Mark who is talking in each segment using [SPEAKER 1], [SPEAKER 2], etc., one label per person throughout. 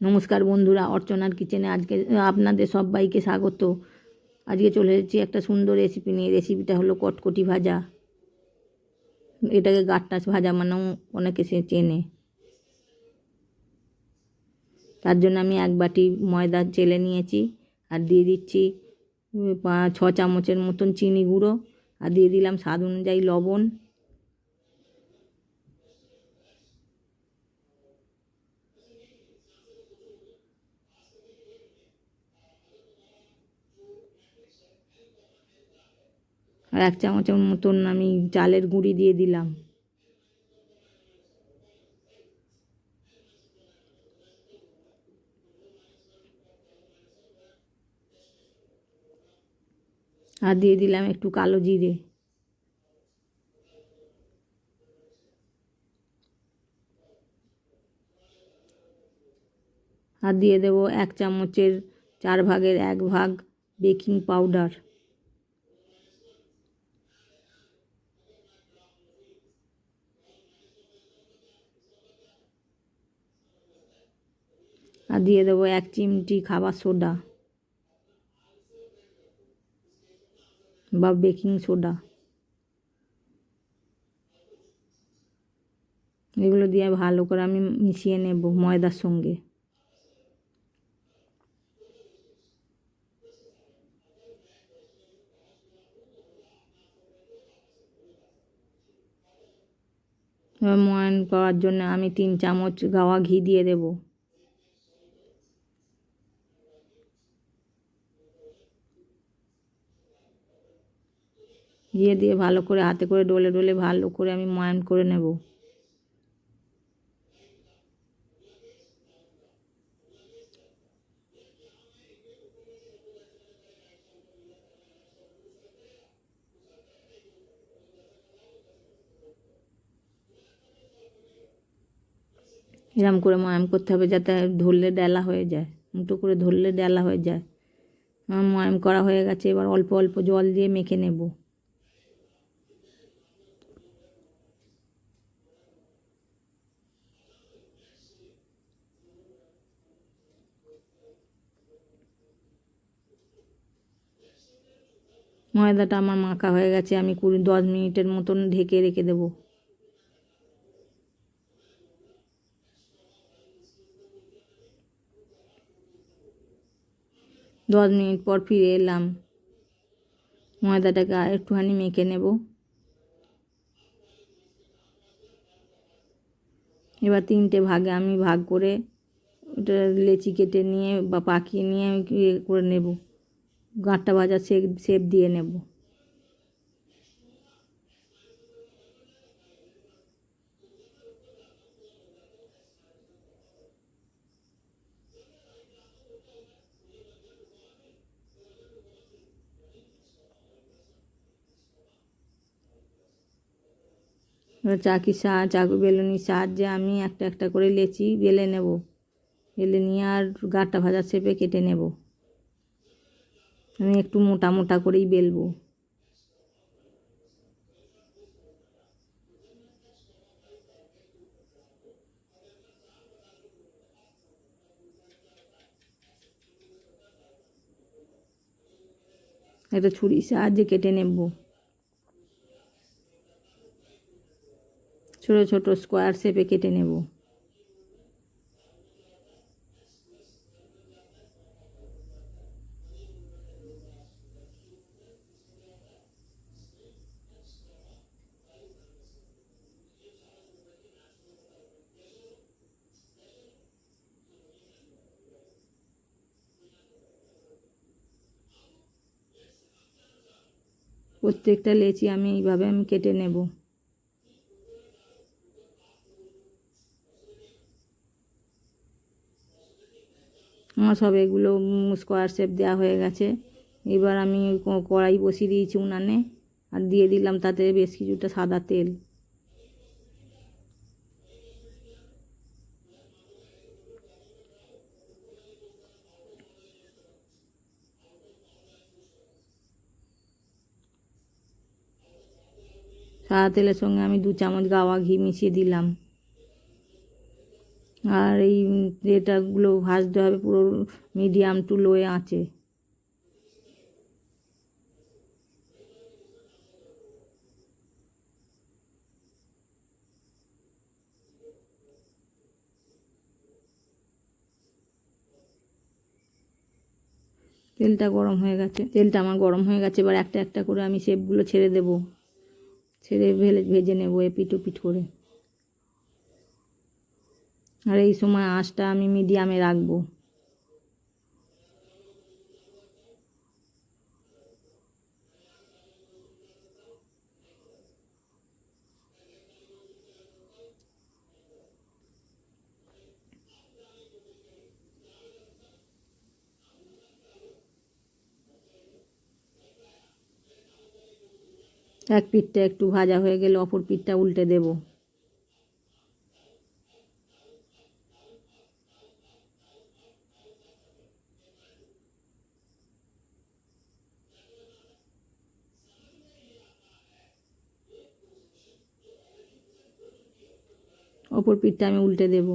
[SPEAKER 1] নমস্কার বন্ধুরা, অর্চনার কিচেনে আজকে, আপনাদের সবাইকে স্বাগত। আজকে চলে এসেছি একটা সুন্দর রেসিপি নিয়ে। রেসিপিটা হলো কটকটি ভাজা। এটাকে গাট্টাস ভাজা মানেও অনেকে সে চেনে। তার জন্য আমি এক বাটি ময়দা চেলে নিয়েছি আর দিয়ে দিচ্ছি ছ চামচের মতন চিনি গুঁড়ো। আর দিয়ে দিলাম স্বাদ অনুযায়ী লবণ। আর এক চামচের মতন আমি চালের গুঁড়ি দিয়ে দিলাম। আর দিয়ে দিলাম একটু কালো জিরে। আর দিয়ে দেবো এক চামচের চার ভাগের এক ভাগ বেকিং পাউডার। আর দিয়ে দেবো এক চিমটি খাবার সোডা বা বেকিং সোডা। এগুলো দিয়ে ভালো করে আমি মিশিয়ে নেব ময়দার সঙ্গে। ময়ান করার জন্য আমি তিন চামচ গাওয়া ঘি দিয়ে দেবো। দিয়ে দিয়ে ভালো করে হাতে করে ডলে ডলে ভালো করে আমি ময়ান করে নেব। এরম করে ময়াম করতে হবে যাতে ধরলে ডেলা হয়ে যায়। মুটো করে ধরলে ডেলা হয়ে যায়। আমার ময়াম করা হয়ে গেছে, এবার অল্প অল্প জল দিয়ে মেখে নেব। ময়দাটা আমার মাখা হয়ে গেছে, আমি কুড়ি, দশ মিনিটের মতন ঢেকে রেখে দেবো। দশ মিনিট পর ফিরে এলাম। ময়দাটাকে আর একটুখানি মেখে নেব। এবার তিনটে ভাগে আমি ভাগ করে ওটা লেচি কেটে নিয়ে বা পাকিয়ে নিয়ে আমি ইয়ে করে নেব। গাঁটটা ভাজা শেপ শেপ দিয়ে নেব। চাকির সাহায্য চাকু বেলুনির সাহায্যে আমি একটা একটা করে লেচি বেলে নেব। বেলে নিয়ে আর গাঁটটা ভাজা শেপে কেটে নেব। আমি একটু মোটা মোটা করেই বেলবো। একটা ছুরির সাহায্যে কেটে নেব। ছোটো ছোটো স্কোয়ার শেপে কেটে নেব। প্রত্যেকটা লেচি আমি এইভাবে আমি কেটে নেব। আমার সব এগুলো স্কোয়ার শেপ দেওয়া হয়ে গেছে। এবার আমি কড়াই বসিয়ে দিয়েছি উনানে আর দিয়ে দিলাম তাতে বেশ কিছুটা সাদা তেল। সাদা তেলের সঙ্গে আমি দু চামচ গাওয়া ঘি মিশিয়ে দিলাম। আর এই এটাগুলো ভাজতে হবে পুরো মিডিয়াম টু লোয়ে আঁচে। তেলটা গরম হয়ে গেছে। তেলটা আমার গরম হয়ে গেছে, এবার একটা একটা করে আমি শেপগুলো ছেড়ে দেব। ছেড়ে ভেলে ভেজে নেব এপিটু পিট করে। আর এই সময় আঁচটা আমি মিডিয়ামে রাখব। এক পিঠটা একটু ভাজা হয়ে গেলে অপর পিঠটা উল্টে দেব। অপর পিঠটা আমি উল্টে দেব।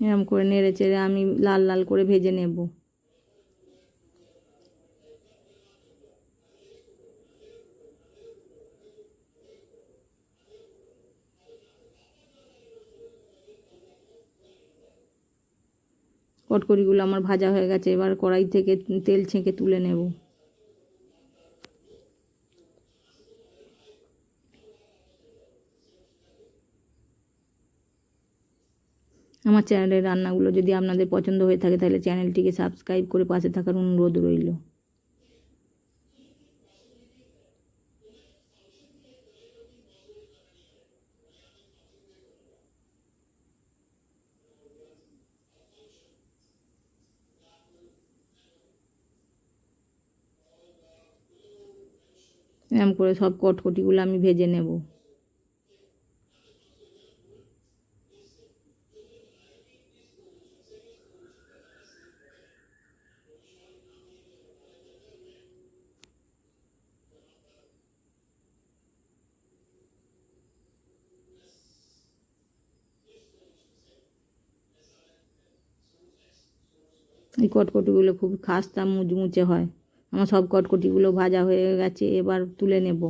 [SPEAKER 1] এরম করে নেড়ে চেড়ে আমি লাল লাল করে ভেজে নেব। কটকরিগুলো আমার ভাজা হয়ে গেছে, এবার কড়াই থেকে তেল ছেঁকে তুলে নেব। আমার চ্যানেলের রান্নাগুলো যদি আপনাদের পছন্দ হয়ে থাকে, তাহলে চ্যানেলটিকে সাবস্ক্রাইব করে পাশে থাকার অনুরোধ রইল। এরম করে সব কটকটিগুলো আমি ভেজে নেব। এই কটকটিগুলো খুব খাস্তা মুচমুচে হয়। আমার সব কটকটিগুলো ভাজা হয়ে গেছে, এবার তুলে নেব।